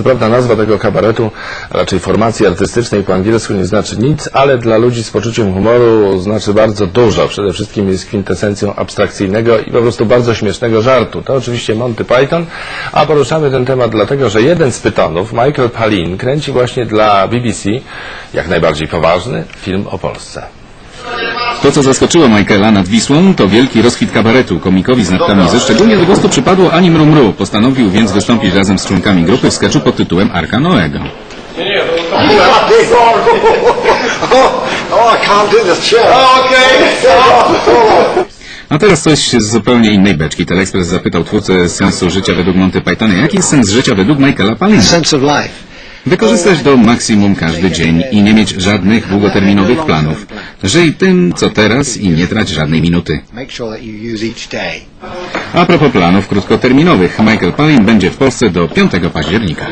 Co prawda nazwa tego kabaretu, a raczej formacji artystycznej po angielsku nie znaczy nic, ale dla ludzi z poczuciem humoru znaczy bardzo dużo. Przede wszystkim jest kwintesencją abstrakcyjnego i po prostu bardzo śmiesznego żartu. To oczywiście Monty Python, a poruszamy ten temat dlatego, że jeden z Pythonów, Michael Palin, kręci właśnie dla BBC, jak najbardziej poważny, film o Polsce. To, co zaskoczyło Michaela nad Wisłą, to wielki rozkwit kabaretu. Komikowi z nadkamizy szczególnie do gustu przypadło Ani Mrumru. Postanowił więc wystąpić razem z członkami grupy w sketchu pod tytułem Arka Noego. oh. A teraz coś z zupełnie innej beczki. Telexpress zapytał twórcę sensu życia według Monty Pythona, jaki jest sens życia według Michaela Palina? Sense of life. Wykorzystać do maksimum każdy dzień i nie mieć żadnych długoterminowych planów. Żyj tym, co teraz i nie trać żadnej minuty. A propos planów krótkoterminowych, Michael Palin będzie w Polsce do 5 października.